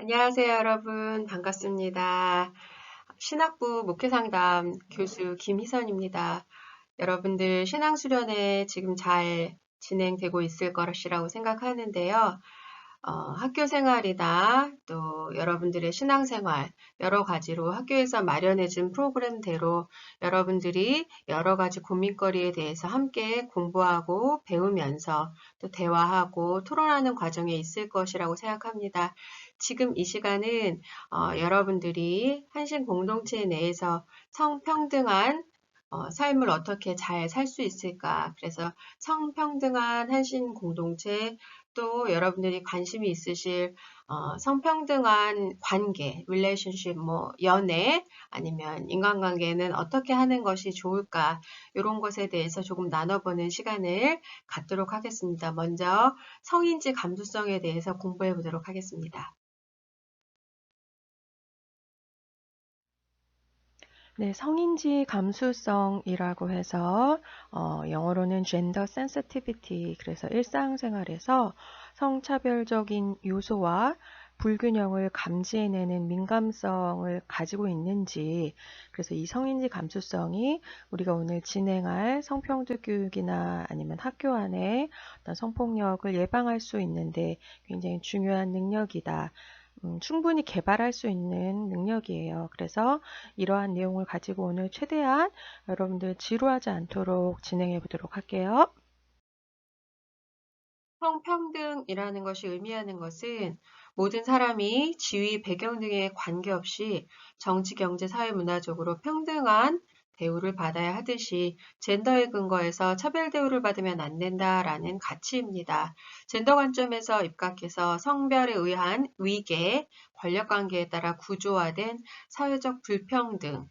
안녕하세요, 여러분. 반갑습니다. 신학부 목회상담 교수 김희선입니다. 여러분들 신앙 수련회 지금 잘 진행되고 있을 것이라고 생각하는데요. 어, 학교 생활이나 또 여러분들의 신앙 생활 여러 가지로 학교에서 마련해준 프로그램대로 여러분들이 여러 가지 고민거리에 대해서 함께 공부하고 배우면서 또 대화하고 토론하는 과정에 있을 것이라고 생각합니다. 지금 이 시간은 어, 여러분들이 한신 공동체 내에서 성평등한 어, 삶을 어떻게 잘 살 수 있을까? 그래서 성평등한 한신 공동체, 또 여러분들이 관심이 있으실 어, 성평등한 관계, relationship, 뭐 연애 아니면 인간관계는 어떻게 하는 것이 좋을까 이런 것에 대해서 조금 나눠보는 시간을 갖도록 하겠습니다. 먼저 성인지 감수성에 대해서 공부해 보도록 하겠습니다. 네, 성인지 감수성이라고 해서 어, 영어로는 gender sensitivity 그래서 일상생활에서 성차별적인 요소와 불균형을 감지해내는 민감성을 가지고 있는지 그래서 이 성인지 감수성이 우리가 오늘 진행할 성평등 교육이나 아니면 학교 안에 어떤 성폭력을 예방할 수 있는데 굉장히 중요한 능력이다. 음, 충분히 개발할 수 있는 능력이에요. 그래서 이러한 내용을 가지고 오늘 최대한 여러분들 지루하지 않도록 진행해 보도록 할게요. 성평등이라는 것이 의미하는 것은 모든 사람이 지위, 배경 등에 관계없이 정치, 경제, 사회, 문화적으로 평등한 대우를 받아야 하듯이 젠더에 근거해서 차별 대우를 받으면 안 된다라는 가치입니다. 젠더 관점에서 입각해서 성별에 의한 위계, 권력 관계에 따라 구조화된 사회적 불평등을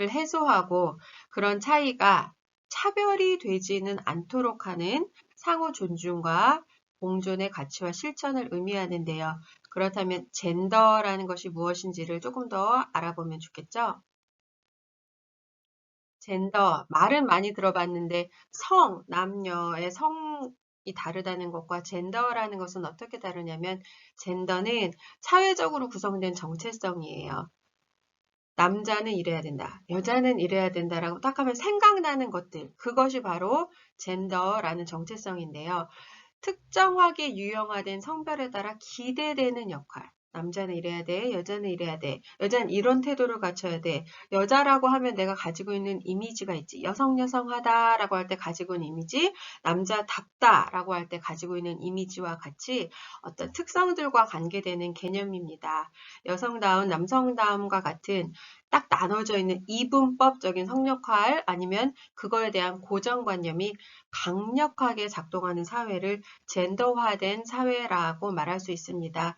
해소하고 그런 차이가 차별이 되지는 않도록 하는 상호 존중과 공존의 가치와 실천을 의미하는데요. 그렇다면 젠더라는 것이 무엇인지를 조금 더 알아보면 좋겠죠? 젠더, 말은 많이 들어봤는데 성, 남녀의 성이 다르다는 것과 젠더라는 것은 어떻게 다르냐면 젠더는 사회적으로 구성된 정체성이에요. 남자는 이래야 된다. 여자는 이래야 된다라고 딱 하면 생각나는 것들. 그것이 바로 젠더라는 정체성인데요. 특정하게 유형화된 성별에 따라 기대되는 역할. 남자는 이래야 돼, 여자는 이래야 돼, 여자는 이런 태도를 갖춰야 돼. 여자라고 하면 내가 가지고 있는 이미지가 있지. 여성 여성하다라고 할 때 가지고 있는 이미지, 남자답다라고 할 때 가지고 있는 이미지와 같이 어떤 특성들과 관계되는 개념입니다. 여성다운, 남성다움과 같은 딱 나눠져 있는 이분법적인 성역할 아니면 그거에 대한 고정관념이 강력하게 작동하는 사회를 젠더화된 사회라고 말할 수 있습니다.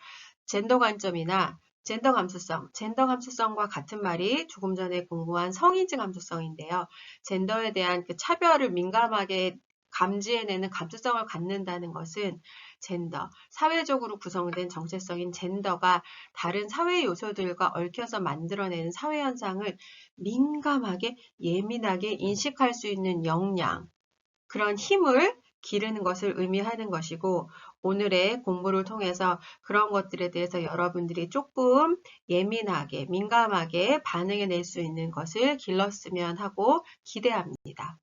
젠더 관점이나 젠더 감수성, 젠더 감수성과 같은 말이 조금 전에 공부한 성인지 감수성인데요. 젠더에 대한 그 차별을 민감하게 감지해내는 감수성을 갖는다는 것은 젠더, 사회적으로 구성된 정체성인 젠더가 다른 사회 요소들과 얽혀서 만들어내는 사회 현상을 민감하게 예민하게 인식할 수 있는 역량, 그런 힘을 기르는 것을 의미하는 것이고 오늘의 공부를 통해서 그런 것들에 대해서 여러분들이 조금 예민하게 민감하게 반응해 낼 수 있는 것을 길렀으면 하고 기대합니다.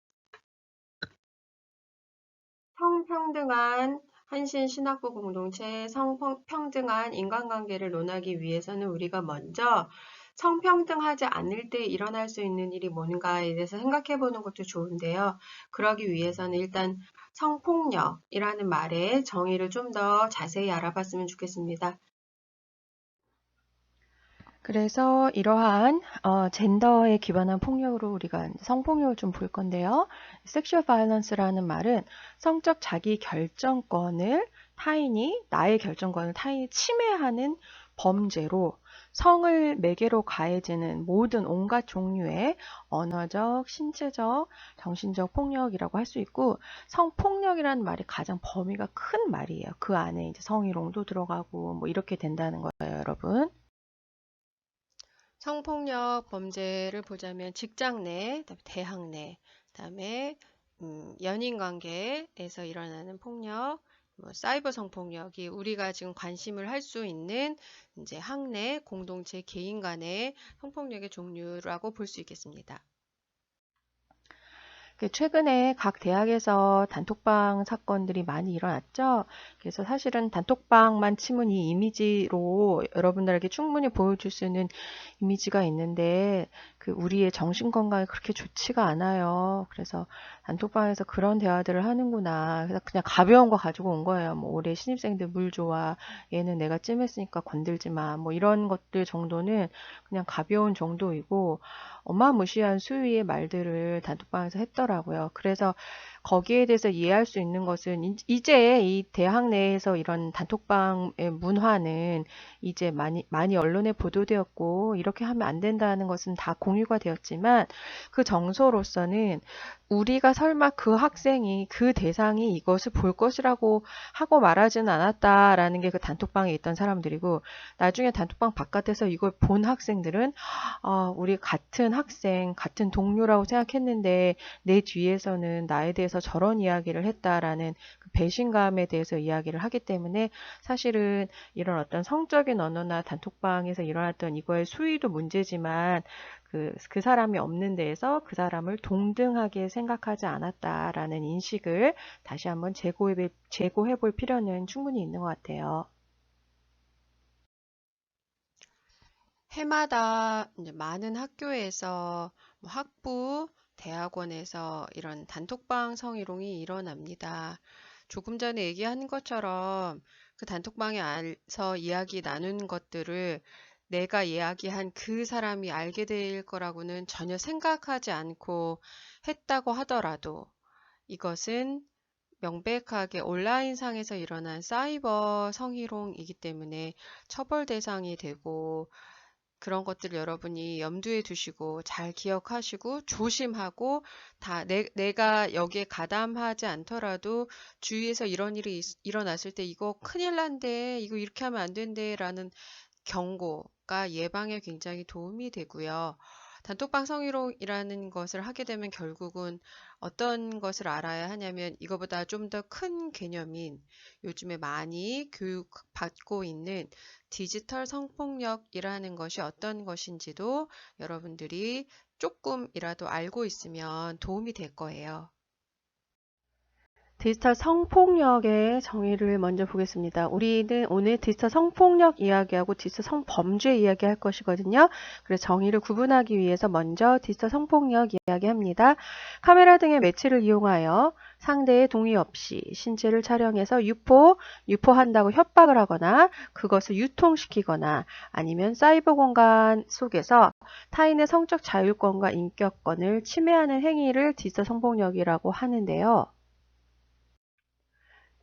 성평등한 한신 신학부 공동체 성평등한 인간관계를 논하기 위해서는 우리가 먼저 성평등하지 않을 때 일어날 수 있는 일이 뭔가에 대해서 생각해 보는 것도 좋은데요. 그러기 위해서는 일단 성폭력이라는 말의 정의를 좀 더 자세히 알아봤으면 좋겠습니다. 그래서 이러한 어, 젠더에 기반한 폭력으로 우리가 성폭력을 좀 볼 건데요. 섹슈얼 바이런스라는 말은 성적 자기 결정권을 타인이 나의 결정권을 타인이 침해하는 범죄로 성을 매개로 가해지는 모든 온갖 종류의 언어적, 신체적, 정신적 폭력이라고 할 수 있고 성폭력이라는 말이 가장 범위가 큰 말이에요. 그 안에 이제 성희롱도 들어가고 뭐 이렇게 된다는 거예요, 여러분. 성폭력 범죄를 보자면 직장 내, 대학 내, 그다음에 음, 연인 관계에서 일어나는 폭력, 뭐 사이버 성폭력이 우리가 지금 관심을 할 수 있는 이제 학내 공동체 개인 간의 성폭력의 종류라고 볼 수 있겠습니다. 그 최근에 각 대학에서 단톡방 사건들이 많이 일어났죠. 그래서 사실은 단톡방만 치면 이 이미지로 여러분들에게 충분히 보여줄 수 있는 이미지가 있는데 그 우리의 정신 건강에 그렇게 좋지가 않아요. 그래서 단톡방에서 그런 대화들을 하는구나. 그래서 그냥 가벼운 거 가지고 온 거예요. 뭐 올해 신입생들 물 좋아. 얘는 내가 찜했으니까 건들지 마. 뭐 이런 것들 정도는 그냥 가벼운 정도이고 어마무시한 수위의 말들을 단톡방에서 했더라고요. 그래서 거기에 대해서 이해할 수 있는 것은 이- 이제 이 대학 내에서 이런 단톡방의 문화는 이제 많이 많이 언론에 보도되었고 이렇게 하면 안 된다는 것은 다 공유가 되었지만 그 정서로서는 우리가 설마 그 학생이 그 대상이 이것을 볼 것이라고 하고 말하지는 않았다라는 게 그 단톡방에 있던 사람들이고 나중에 단톡방 바깥에서 이걸 본 학생들은 아, 우리 같은 학생, 같은 동료라고 생각했는데 내 뒤에서는 나에 대해서 저런 이야기를 했다라는 그 배신감에 대해서 이야기를 하기 때문에 사실은 이런 어떤 성적인 언어나 단톡방에서 일어났던 이거의 수위도 문제지만 그, 그 사람이 없는 데에서 그 사람을 동등하게 생각하지 않았다라는 인식을 다시 한번 재고해, 재고해 볼 필요는 충분히 있는 것 같아요. 해마다 많은 학교에서 뭐 학부, 대학원에서 이런 단톡방 성희롱이 일어납니다. 조금 전에 얘기한 것처럼 그 단톡방에서 이야기 나누는 것들을 내가 이야기한 그 사람이 알게 될 거라고는 전혀 생각하지 않고 했다고 하더라도 이것은 명백하게 온라인상에서 일어난 사이버 성희롱이기 때문에 처벌 대상이 되고 그런 것들 여러분이 염두에 두시고 잘 기억하시고 조심하고 다 내, 내가 여기에 가담하지 않더라도 주위에서 이런 일이 있- 일어났을 때 이거 큰일 난대, 이거 이렇게 하면 안 된대 라는 경고가 예방에 굉장히 도움이 되고요. 단톡방 성희롱이라는 것을 하게 되면 결국은 어떤 것을 알아야 하냐면 이거보다 좀 더 큰 개념인 요즘에 많이 교육받고 있는 디지털 성폭력이라는 것이 어떤 것인지도 여러분들이 조금이라도 알고 있으면 도움이 될 거예요. 디지털 성폭력의 정의를 먼저 보겠습니다. 우리는 오늘 디지털 성폭력 이야기하고 디지털 성범죄 이야기 할 것이거든요. 그래서 정의를 구분하기 위해서 먼저 디지털 성폭력 이야기합니다. 카메라 등의 매체를 이용하여 상대의 동의 없이 신체를 촬영해서 유포, 유포한다고 협박을 하거나 그것을 유통시키거나 아니면 사이버 공간 속에서 타인의 성적 자율권과 인격권을 침해하는 행위를 디지털 성폭력이라고 하는데요.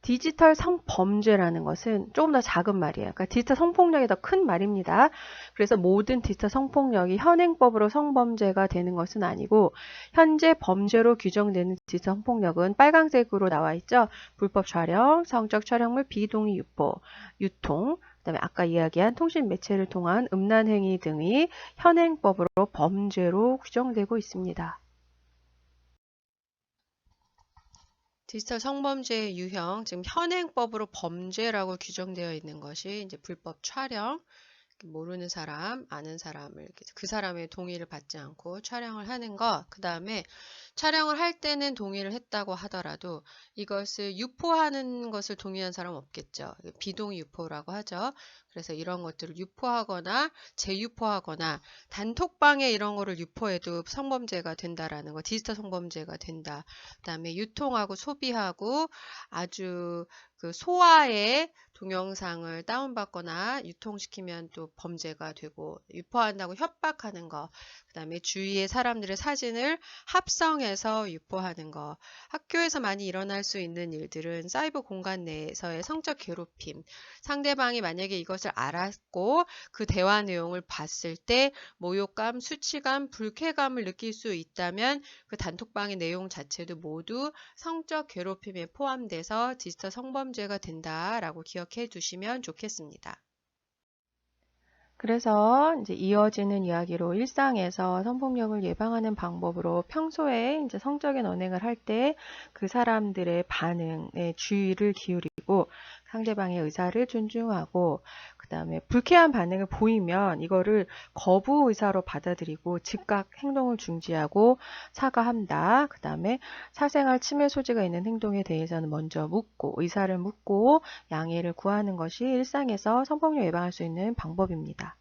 디지털 성범죄라는 것은 조금 더 작은 말이에요. 그러니까 디지털 성폭력이 더 큰 말입니다. 그래서 모든 디지털 성폭력이 현행법으로 성범죄가 되는 것은 아니고 현재 범죄로 규정되는 디지털 성폭력은 빨간색으로 나와 있죠. 불법 촬영, 성적 촬영물 비동의 유포, 유통, 그다음에 아까 이야기한 통신 매체를 통한 음란 행위 등이 현행법으로 범죄로 규정되고 있습니다. 디지털 성범죄의 유형, 지금 현행법으로 범죄라고 규정되어 있는 것이 이제 불법 촬영, 모르는 사람, 아는 사람을 그 사람의 동의를 받지 않고 촬영을 하는 것, 그 다음에 촬영을 할 때는 동의를 했다고 하더라도 이것을 유포하는 것을 동의한 사람 은 없겠죠. 비동의 유포라고 하죠. 그래서 이런 것들을 유포하거나 재유포하거나 단톡방에 이런 거를 유포해도 성범죄가 된다라는 거, 디지털 성범죄가 된다. 그 다음에 유통하고 소비하고 아주 그 소화의 동영상을 다운받거나 유통시키면 또 범죄가 되고 유포한다고 협박하는 거, 그 다음에 주위의 사람들의 사진을 합성해서 유포하는 거, 학교에서 많이 일어날 수 있는 일들은 사이버 공간 내에서의 성적 괴롭힘, 상대방이 만약에 이것을 알았고 그 대화 내용을 봤을 때 모욕감, 수치감, 불쾌감을 느낄 수 있다면 그 단톡방의 내용 자체도 모두 성적 괴롭힘에 포함돼서 디지털 성범죄가 된다라고 기억 해 두시면 좋겠습니다. 그래서 이제 이어지는 이야기로 일상에서 성폭력을 예방하는 방법으로 평소에 이제 성적인 언행을 할 때 그 사람들의 반응에 주의를 기울이고 상대방의 의사를 존중하고 그 다음에 불쾌한 반응을 보이면 이거를 거부 의사로 받아들이고 즉각 행동을 중지하고 사과한다. 그 다음에 사생활 침해 소지가 있는 행동에 대해서는 먼저 묻고 의사를 묻고 양해를 구하는 것이 일상에서 성폭력 예방할 수 있는 방법입니다.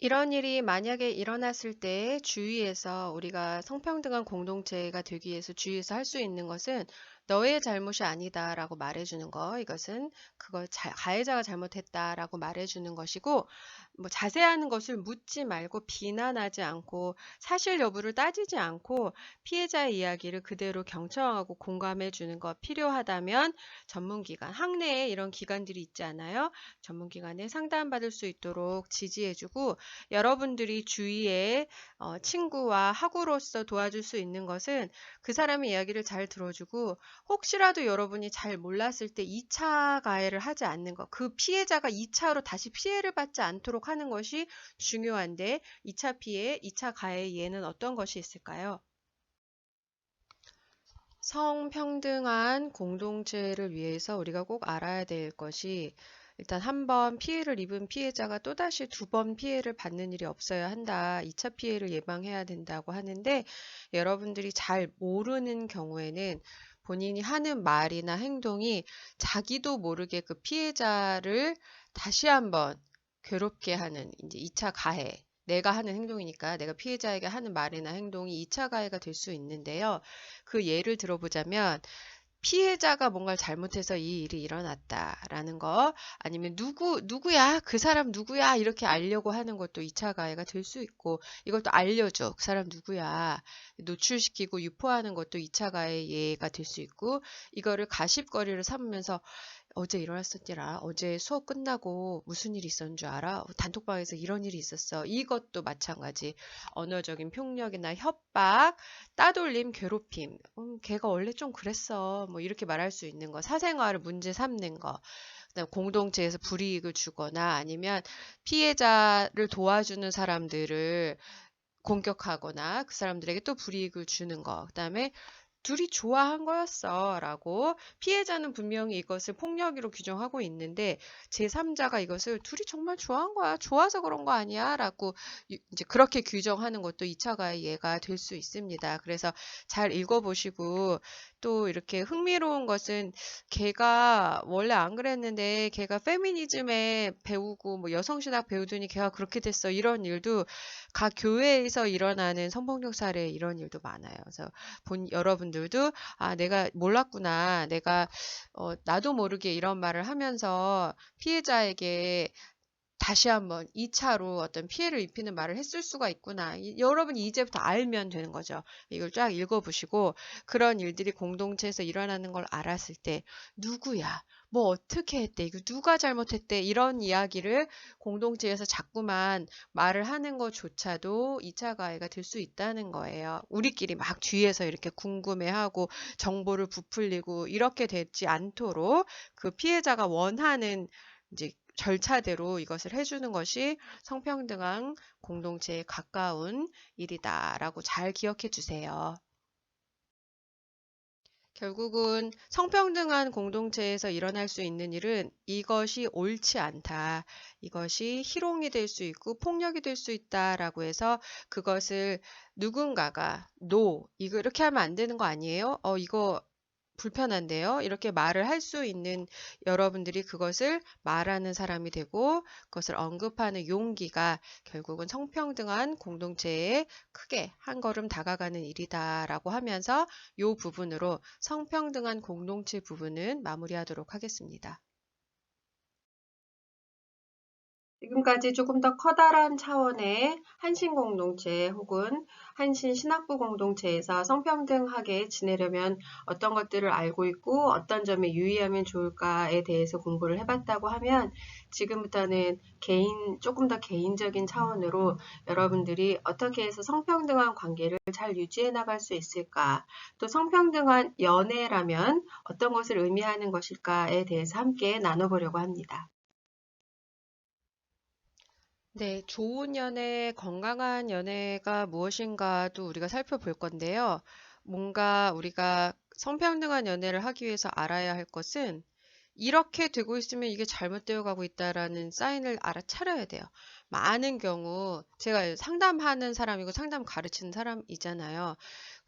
이런 일이 만약에 일어났을 때 주위에서 우리가 성평등한 공동체가 되기 위해서 주위에서 할 수 있는 것은 너의 잘못이 아니다 라고 말해주는 거. 이것은 그걸 자- 가해자가 잘못했다 라고 말해주는 것이고, 뭐 자세한 것을 묻지 말고 비난하지 않고 사실 여부를 따지지 않고 피해자의 이야기를 그대로 경청하고 공감해 주는 것 필요하다면 전문기관, 학내에 이런 기관들이 있지 않아요? 전문기관에 상담받을 수 있도록 지지해 주고 여러분들이 주위에 어, 친구와 학우로서 도와줄 수 있는 것은 그 사람의 이야기를 잘 들어주고 혹시라도 여러분이 잘 몰랐을 때 2차 가해를 하지 않는 것, 그 피해자가 2차로 다시 피해를 받지 않도록 하는 것이 중요한데 2차 피해, 2차 가해 예는 어떤 것이 있을까요? 성평등한 공동체를 위해서 우리가 꼭 알아야 될 것이 일단 한 번 피해를 입은 피해자가 또다시 두 번 피해를 받는 일이 없어야 한다. 2차 피해를 예방해야 된다고 하는데 여러분들이 잘 모르는 경우에는 본인이 하는 말이나 행동이 자기도 모르게 그 피해자를 다시 한번 괴롭게 하는 이제 2차 가해. 내가 하는 행동이니까 내가 피해자에게 하는 말이나 행동이 2차 가해가 될 수 있는데요. 그 예를 들어보자면 피해자가 뭔가를 잘못해서 이 일이 일어났다라는 거 아니면 누구 누구야? 그 사람 누구야? 이렇게 알려고 하는 것도 2차 가해가 될 수 있고 또 알려줘. 그 사람 누구야? 노출시키고 유포하는 것도 2차 가해 예가 될 수 있고 이거를 가십거리를 삼으면서 어제 일어났었더라. 어제 수업 끝나고 무슨 일이 있었는 줄 알아? 단톡방에서 이런 일이 있었어. 이것도 마찬가지. 언어적인 폭력이나 협박, 따돌림, 괴롭힘. 음, 걔가 원래 좀 그랬어. 뭐 이렇게 말할 수 있는 거. 사생활을 문제 삼는 거. 그다음 공동체에서 불이익을 주거나 아니면 피해자를 도와주는 사람들을 공격하거나 그 사람들에게 또 불이익을 주는 거. 그다음에 둘이 좋아한 거였어 라고 피해자는 분명히 이것을 폭력으로 규정하고 있는데 제3자가 이것을 둘이 정말 좋아한 거야. 좋아서 그런 거 아니야. 라고 유- 이제 그렇게 규정하는 것도 2차 가해가 될 수 있습니다. 그래서 잘 읽어보시고 또 이렇게 흥미로운 것은 걔가 원래 안 그랬는데 걔가 페미니즘에 배우고 뭐 여성신학 배우더니 걔가 그렇게 됐어 이런 일도 각 교회에서 일어나는 성폭력 사례 이런 일도 많아요. 그래서 본 여러분들도 아 내가 몰랐구나. 내가 어, 나도 모르게 이런 말을 하면서 피해자에게 다시 한번 2차로 어떤 피해를 입히는 말을 했을 수가 있구나. 이- 여러분이 이제부터 알면 되는 거죠. 이걸 쫙 읽어보시고 그런 일들이 공동체에서 일어나는 걸 알았을 때 누구야? 뭐 어떻게 했대? 이거 누가 잘못했대? 이런 이야기를 공동체에서 자꾸만 말을 하는 것조차도 2차 가해가 될 수 있다는 거예요. 우리끼리 막 뒤에서 이렇게 궁금해하고 정보를 부풀리고 이렇게 되지 않도록 그 피해자가 원하는 이제 절차대로 이것을 해주는 것이 성평등한 공동체에 가까운 일이다라고 잘 기억해 주세요. 결국은 성평등한 공동체에서 일어날 수 있는 일은 이것이 옳지 않다. 이것이 희롱이 될 수 있고 폭력이 될 수 있다라고 해서 그것을 누군가가 no, 이거 이렇게 하면 안 되는 거 아니에요? 어, 이거 불편한데요. 이렇게 말을 할 수 있는 여러분들이 그것을 말하는 사람이 되고 그것을 언급하는 용기가 결국은 성평등한 공동체에 크게 한 걸음 다가가는 일이다라고 하면서 이 부분으로 성평등한 공동체 부분은 마무리하도록 하겠습니다. 지금까지 조금 더 커다란 차원의 한신 공동체 혹은 한신 신학부 공동체에서 성평등하게 지내려면 어떤 것들을 알고 있고 어떤 점에 유의하면 좋을까에 대해서 공부를 해봤다고 하면 지금부터는 개인, 조금 더 개인적인 차원으로 여러분들이 어떻게 해서 성평등한 관계를 잘 유지해 나갈 수 있을까, 또 성평등한 연애라면 어떤 것을 의미하는 것일까에 대해서 함께 나눠보려고 합니다. 네, 좋은 연애, 건강한 연애가 무엇인가도 우리가 살펴볼 건데요. 뭔가 우리가 성평등한 연애를 하기 위해서 알아야 할 것은 이렇게 되고 있으면 이게 잘못되어 가고 있다라는 사인을 알아차려야 돼요. 많은 경우 제가 상담하는 사람이고 상담 가르치는 사람이잖아요.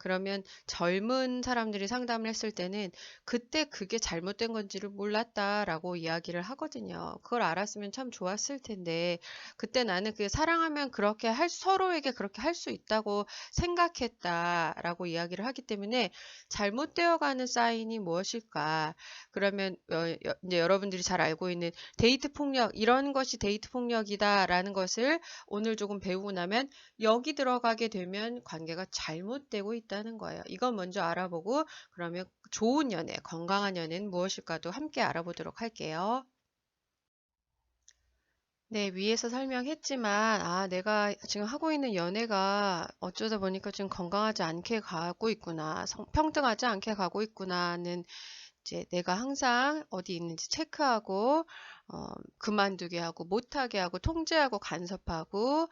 그러면 젊은 사람들이 상담을 했을 때는 그때 그게 잘못된 건지를 몰랐다라고 이야기를 하거든요. 그걸 알았으면 참 좋았을 텐데 그때 나는 그 사랑하면 그렇게 할 서로에게 그렇게 할 수 있다고 생각했다라고 이야기를 하기 때문에 잘못되어 가는 사인이 무엇일까? 그러면 이제 여러분들이 잘 알고 있는 데이트 폭력 이런 것이 데이트 폭력이다라는 것을 오늘 조금 배우고 나면 여기 들어가게 되면 관계가 잘못되고 있다 는 거예요. 이건 먼저 알아보고 그러면 좋은 연애, 건강한 연애는 무엇일까도 함께 알아보도록 할게요. 네, 위에서 설명했지만, 아, 내가 지금 하고 있는 연애가 어쩌다 보니까 좀 건강하지 않게 가고 있구나, 성- 평등하지 않게 가고 있구나는 이제 내가 항상 어디 있는지 체크하고, 어, 그만두게 하고, 못하게 하고, 통제하고, 간섭하고,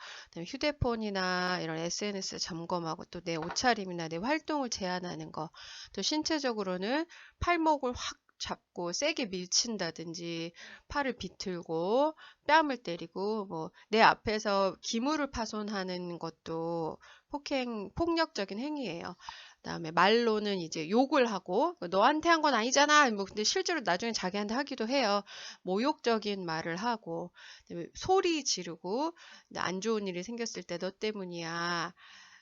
휴대폰이나 이런 SNS 점검하고, 또 내 옷차림이나 내 활동을 제한하는 거, 또 신체적으로는 팔목을 확 잡고 세게 밀친다든지, 팔을 비틀고, 뺨을 때리고, 뭐, 내 앞에서 기물을 파손하는 것도 폭행, 폭력적인 행위예요. 그다음에 말로는 이제 욕을 하고 너한테 한 건 아니잖아. 뭐 근데 실제로 나중에 자기한테 하기도 해요. 모욕적인 말을 하고 소리 지르고 안 좋은 일이 생겼을 때 너 때문이야.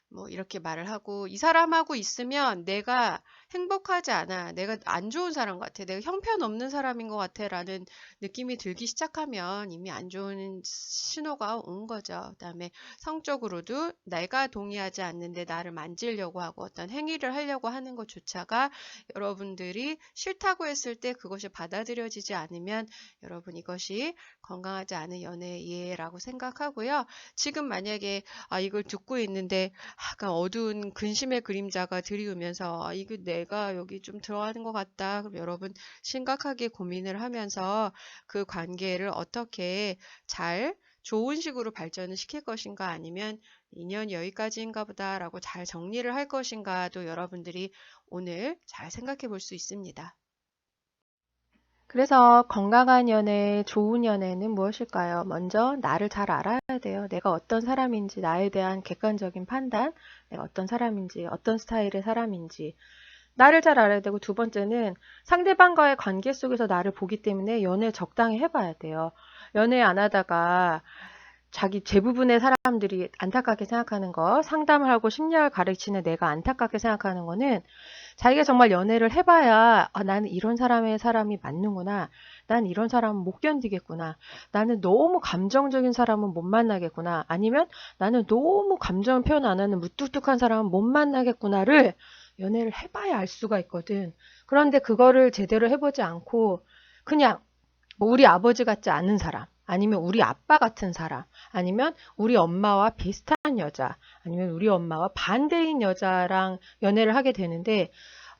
뭐 이렇게 말을 하고 이 사람하고 있으면 내가 행복하지 않아. 내가 안 좋은 사람 같아. 내가 형편없는 사람인 것 같아 라는 느낌이 들기 시작하면 이미 안 좋은 신호가 온 거죠. 그 다음에 성적으로도 내가 동의하지 않는데 나를 만지려고 하고 어떤 행위를 하려고 하는 것조차가 여러분들이 싫다고 했을 때 그것이 받아들여지지 않으면 여러분 이것이 건강하지 않은 연애예라고 생각하고요. 지금 만약에 아 이걸 듣고 있는데 약간 어두운 근심의 그림자가 드리우면서 아, 이거 내가 여기 좀 들어가는 것 같다. 그럼 여러분 심각하게 고민을 하면서 그 관계를 어떻게 잘 좋은 식으로 발전을 시킬 것인가 아니면 인연 여기까지인가 보다라고 잘 정리를 할 것인가도 여러분들이 오늘 잘 생각해 볼 수 있습니다. 그래서 건강한 연애, 좋은 연애는 무엇일까요? 먼저 나를 잘 알아야 돼요. 내가 어떤 사람인지, 나에 대한 객관적인 판단, 내가 어떤 사람인지, 어떤 스타일의 사람인지, 나를 잘 알아야 되고, 두 번째는 상대방과의 관계 속에서 나를 보기 때문에 연애 적당히 해봐야 돼요. 연애 안 하다가 자기 대부분의 사람들이 안타깝게 생각하는 거, 상담을 하고 심리학을 가르치는 내가 안타깝게 생각하는 거는 자기가 정말 연애를 해봐야 아, 나는 이런 사람의 사람이 맞는구나. 난 이런 사람은 못 견디겠구나. 나는 너무 감정적인 사람은 못 만나겠구나. 아니면 나는 너무 감정 표현 안 하는 무뚝뚝한 사람은 못 만나겠구나를 연애를 해봐야 알 수가 있거든. 그런데 그거를 제대로 해보지 않고 그냥 뭐 우리 아버지 같지 않은 사람, 아니면 우리 아빠 같은 사람, 아니면 우리 엄마와 비슷한 여자, 아니면 우리 엄마와 반대인 여자랑 연애를 하게 되는데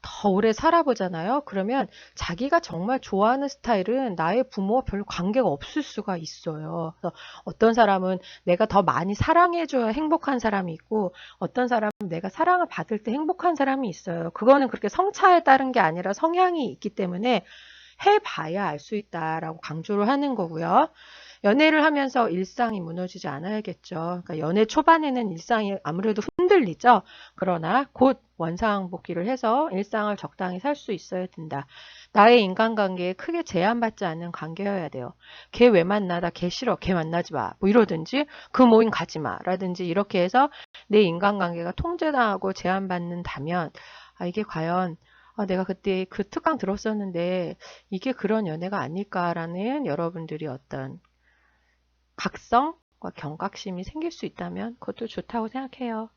더 오래 살아보잖아요. 그러면 자기가 정말 좋아하는 스타일은 나의 부모와 별로 관계가 없을 수가 있어요. 그래서 어떤 사람은 내가 더 많이 사랑해줘야 행복한 사람이 있고 어떤 사람은 내가 사랑을 받을 때 행복한 사람이 있어요. 그거는 그렇게 성차에 따른 게 아니라 성향이 있기 때문에 해봐야 알 수 있다라고 강조를 하는 거고요. 연애를 하면서 일상이 무너지지 않아야겠죠. 그러니까 연애 초반에는 일상이 아무래도 흔들리죠. 그러나 곧 원상복귀를 해서 일상을 적당히 살 수 있어야 된다. 나의 인간관계에 크게 제한받지 않는 관계여야 돼요. 걔 왜 만나? 나 걔 싫어. 걔 만나지 마. 뭐 이러든지 그 모임 가지 마. 라든지 이렇게 해서 내 인간관계가 통제당하고 제한받는다면 아, 이게 과연 아, 내가 그때 그 특강 들었었는데 이게 그런 연애가 아닐까라는 여러분들이 어떤 각성과 경각심이 생길 수 있다면 그것도 좋다고 생각해요.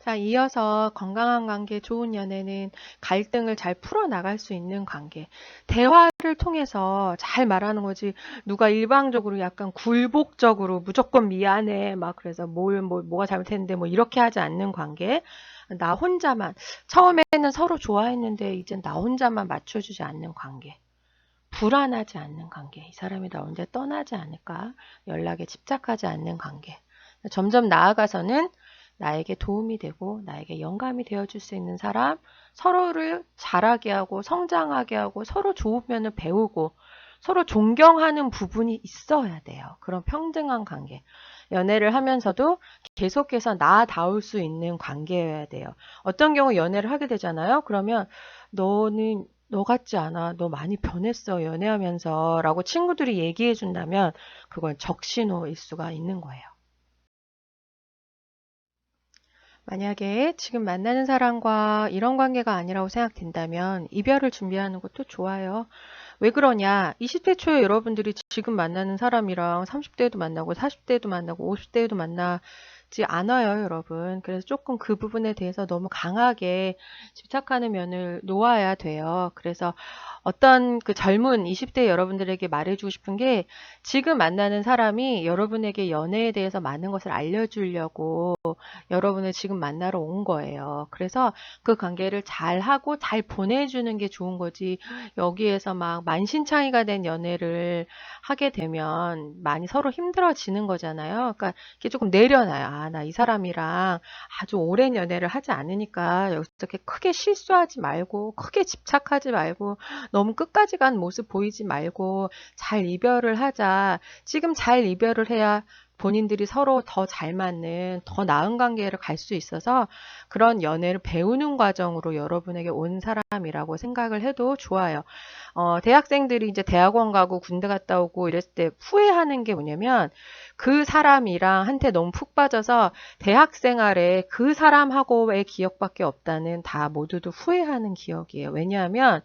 자, 이어서 건강한 관계, 좋은 연애는 갈등을 잘 풀어나갈 수 있는 관계. 대화를 통해서 잘 말하는 거지. 누가 일방적으로 약간 굴복적으로 무조건 미안해. 막 그래서 뭘, 뭐, 뭐가 잘못했는데 뭐 이렇게 하지 않는 관계. 나 혼자만. 처음에는 서로 좋아했는데 이젠 나 혼자만 맞춰주지 않는 관계. 불안하지 않는 관계. 이 사람이 나 언제 떠나지 않을까? 연락에 집착하지 않는 관계. 점점 나아가서는 나에게 도움이 되고 나에게 영감이 되어줄 수 있는 사람, 서로를 자라게 하고 성장하게 하고 서로 좋은 면을 배우고 서로 존경하는 부분이 있어야 돼요. 그런 평등한 관계. 연애를 하면서도 계속해서 나다울 수 있는 관계여야 돼요. 어떤 경우 연애를 하게 되잖아요. 그러면 너는 너 같지 않아. 너 많이 변했어. 연애하면서. 라고 친구들이 얘기해 준다면 그건 적신호일 수가 있는 거예요. 만약에 지금 만나는 사람과 이런 관계가 아니라고 생각된다면 이별을 준비하는 것도 좋아요. 왜 그러냐? 20대 초에 여러분들이 지금 만나는 사람이랑 30대에도 만나고 40대에도 만나고 50대에도 만나 지 않아요, 여러분. 그래서 조금 그 부분에 대해서 너무 강하게 집착하는 면을 놓아야 돼요. 그래서 어떤 그 젊은 20대 여러분들에게 말해주고 싶은 게 지금 만나는 사람이 여러분에게 연애에 대해서 많은 것을 알려주려고 여러분을 지금 만나러 온 거예요. 그래서 그 관계를 잘 하고 잘 보내주는 게 좋은 거지. 여기에서 막 만신창이가 된 연애를 하게 되면 많이 서로 힘들어지는 거잖아요. 그러니까 이게 조금 내려놔요. 아, 나 이 사람이랑 아주 오랜 연애를 하지 않으니까 여기서 이렇게 크게 실수하지 말고 크게 집착하지 말고 너무 끝까지 간 모습 보이지 말고 잘 이별을 하자. 지금 잘 이별을 해야 본인들이 서로 더 잘 맞는 더 나은 관계를 갈 수 있어서 그런 연애를 배우는 과정으로 여러분에게 온 사람이라고 생각을 해도 좋아요. 어, 대학생들이 이제 대학원 가고 군대 갔다 오고 이랬을 때 후회하는 게 뭐냐면 그 사람이랑 한테 너무 푹 빠져서 대학 생활에 그 사람하고의 기억밖에 없다는 다 모두도 후회하는 기억이에요. 왜냐하면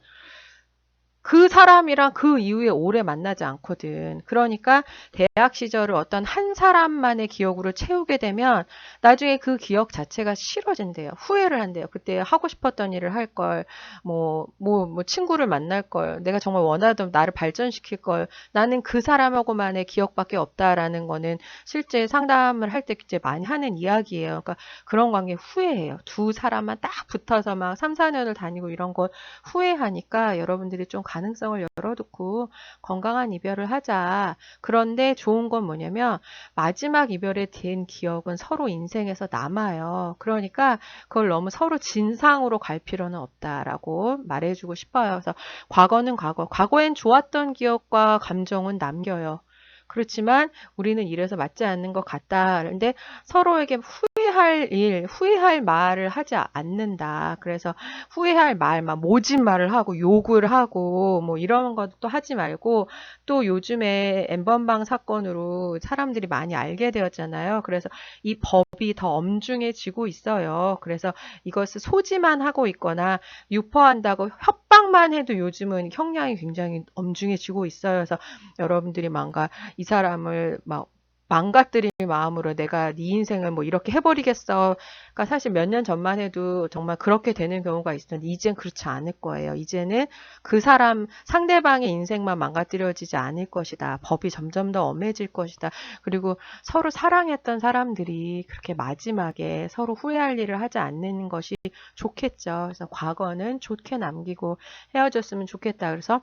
그 사람이랑 그 이후에 오래 만나지 않거든. 그러니까 대학 시절을 어떤 한 사람만의 기억으로 채우게 되면 나중에 그 기억 자체가 싫어진대요. 후회를 한대요. 그때 하고 싶었던 일을 할 걸, 뭐, 뭐, 뭐, 친구를 만날 걸, 내가 정말 원하던 나를 발전시킬 걸, 나는 그 사람하고만의 기억밖에 없다라는 거는 실제 상담을 할 때 이제 많이 하는 이야기예요. 그러니까 그런 관계 후회해요. 두 사람만 딱 붙어서 막 3, 4년을 다니고 이런 거 후회하니까 여러분들이 좀 가 능성을 열어두고 건강한 이별을 하자. 그런데 좋은 건 뭐냐면 마지막 이별에 된 기억은 서로 인생에서 남아요. 그러니까 그걸 너무 서로 진상으로 갈 필요는 없다라고 말해주고 싶어요. 그래서 과거는 과거, 과거엔 좋았던 기억과 감정은 남겨요. 그렇지만 우리는 이래서 맞지 않는 것 같다. 그런데 서로에게 후 회할 일, 후회할 말을 하지 않는다. 그래서 후회할 말, 막 모진 말을 하고 욕을 하고 뭐 이런 것도 하지 말고 또 요즘에 엠번방 사건으로 사람들이 많이 알게 되었잖아요. 그래서 이 법이 더 엄중해지고 있어요. 그래서 이것을 소지만 하고 있거나 유포한다고 협박만 해도 요즘은 형량이 굉장히 엄중해지고 있어요. 그래서 여러분들이 뭔가 이 사람을 막 망가뜨릴 마음으로 내가 네 인생을 뭐 이렇게 해버리겠어. 그러니까 사실 몇 년 전만 해도 정말 그렇게 되는 경우가 있었는데 이젠 그렇지 않을 거예요. 이제는 그 사람 상대방의 인생만 망가뜨려지지 않을 것이다. 법이 점점 더 엄해질 것이다. 그리고 서로 사랑했던 사람들이 그렇게 마지막에 서로 후회할 일을 하지 않는 것이 좋겠죠. 그래서 과거는 좋게 남기고 헤어졌으면 좋겠다. 그래서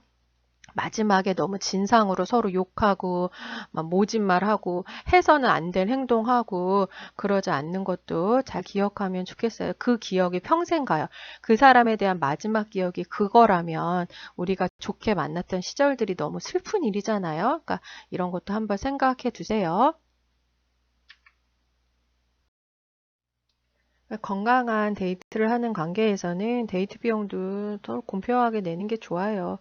마지막에 너무 진상으로 서로 욕하고 막 모진말하고 해서는 안 될 행동하고 그러지 않는 것도 잘 기억하면 좋겠어요. 그 기억이 평생 가요. 그 사람에 대한 마지막 기억이 그거라면 우리가 좋게 만났던 시절들이 너무 슬픈 일이잖아요. 그러니까 이런 것도 한번 생각해 두세요. 건강한 데이트 를 하는 관계에서는 데이트 비용도 더 공평하게 내는 게 좋아요.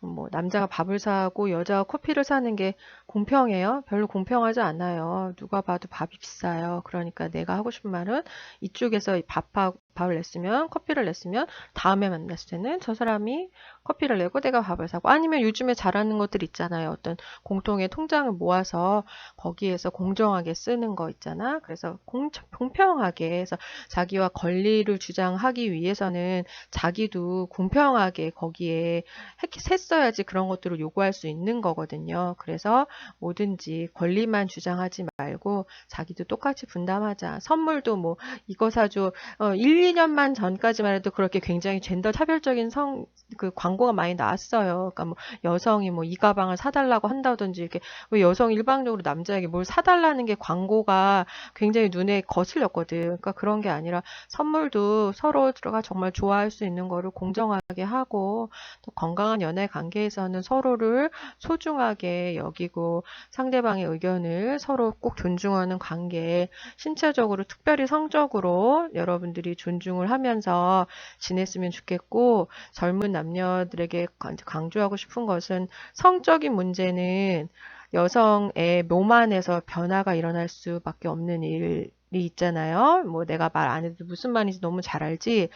뭐 남자가 밥을 사고 여자가 커피를 사는 게 공평해요? 별로 공평하지 않아요. 누가 봐도 밥이 비싸요. 그러니까 내가 하고 싶은 말은 이쪽에서 밥하고 밥을 냈으면 커피를 냈으면 다음에 만났을 때는 저 사람이 커피를 내고 내가 밥을 사고 아니면 요즘에 잘하는 것들 있잖아요. 어떤 공통의 통장을 모아서 거기에서 공정하게 쓰는 거 있잖아. 그래서 공, 공평하게 해서 자기와 권리를 주지 주장하기 위해서는 자기도 공평하게 거기에 했- 했어야지 그런 것들을 요구할 수 있는 거거든요. 그래서 뭐든지 권리만 주장하지 말고 자기도 똑같이 분담하자. 선물도 뭐 이거 사줘. 어, 1, 2년만 전까지만 해도 그렇게 굉장히 젠더 차별적인 성, 그 광고가 많이 나왔어요. 그러니까 뭐 여성이 뭐 이 가방을 사달라고 한다든지 이렇게 왜 여성 일방적으로 남자에게 뭘 사달라는 게 광고가 굉장히 눈에 거슬렸거든. 그러니까 그런 게 아니라 선물도 서로가 정말 좋아할 수 있는 거를 공정하게 하고 또 건강한 연애 관계에서는 서로를 소중하게 여기고 상대방의 의견을 서로 꼭 존중하는 관계, 신체적으로 특별히 성적으로 여러분들이 존중을 하면서 지냈으면 좋겠고 젊은 남녀들에게 강조하고 싶은 것은 성적인 문제는 여성의 몸 안에서 변화가 일어날 수밖에 없는 일이 있잖아요. 뭐 내가 말 안 해도 무슨 말인지 너무 잘 알지.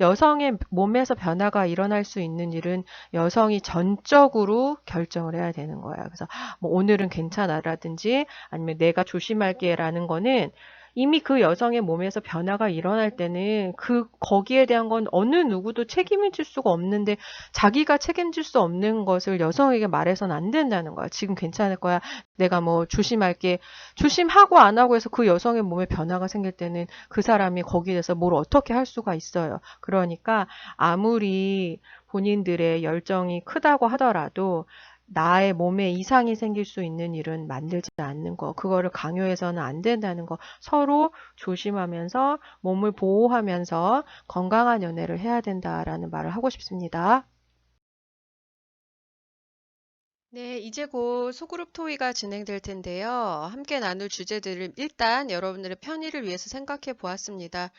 여성의 몸에서 변화가 일어날 수 있는 일은 여성이 전적으로 결정을 해야 되는 거야. 그래서 뭐 오늘은 괜찮아라든지 아니면 내가 조심할게라는 거는 이미 그 여성의 몸에서 변화가 일어날 때는 그 거기에 대한 건 어느 누구도 책임을 질 수가 없는데 자기가 책임질 수 없는 것을 여성에게 말해서는 안 된다는 거야. 지금 괜찮을 거야. 내가 뭐 조심할게. 조심하고 안 하고 해서 그 여성의 몸에 변화가 생길 때는 그 사람이 거기에 대해서 뭘 어떻게 할 수가 있어요. 그러니까 아무리 본인들의 열정이 크다고 하더라도 나의 몸에 이상이 생길 수 있는 일은 만들지 않는 거, 그거를 강요해서는 안 된다는 거, 서로 조심하면서 몸을 보호하면서 건강한 연애를 해야 된다라는 말을 하고 싶습니다. 네, 이제 곧 소그룹 토의가 진행될 텐데요. 함께 나눌 주제들을 일단 여러분들의 편의를 위해서 생각해 보았습니다.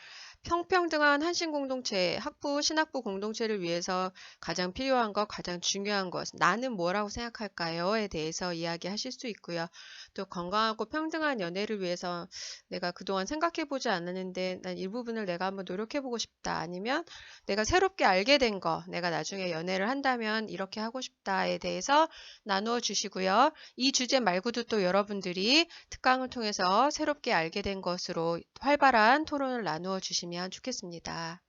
평평등한 한신 공동체, 학부, 신학부 공동체를 위해서 가장 필요한 것, 가장 중요한 것, 나는 뭐라고 생각할까요?에 대해서 이야기하실 수 있고요. 또 건강하고 평등한 연애를 위해서 내가 그동안 생각해 보지 않았는데 난 일부분을 내가 한번 노력해 보고 싶다. 아니면 내가 새롭게 알게 된 거, 내가 나중에 연애를 한다면 이렇게 하고 싶다에 대해서 나누어 주시고요. 이 주제 말고도 또 여러분들이 특강을 통해서 새롭게 알게 된 것으로 활발한 토론을 나누어 주시 면 좋겠습니다.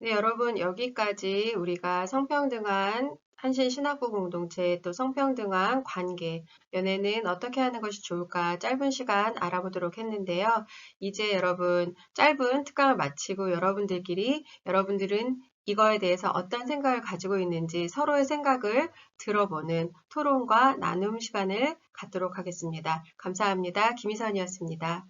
네, 여러분, 여기까지 우리가 성평등한 한신 신학부 공동체 또 성평등한 관계, 연애는 어떻게 하는 것이 좋을까 짧은 시간 알아보도록 했는데요. 이제 여러분 짧은 특강을 마치고 여러분들끼리 여러분들은 이거에 대해서 어떤 생각을 가지고 있는지 서로의 생각을 들어보는 토론과 나눔 시간을 갖도록 하겠습니다. 감사합니다. 김희선이었습니다.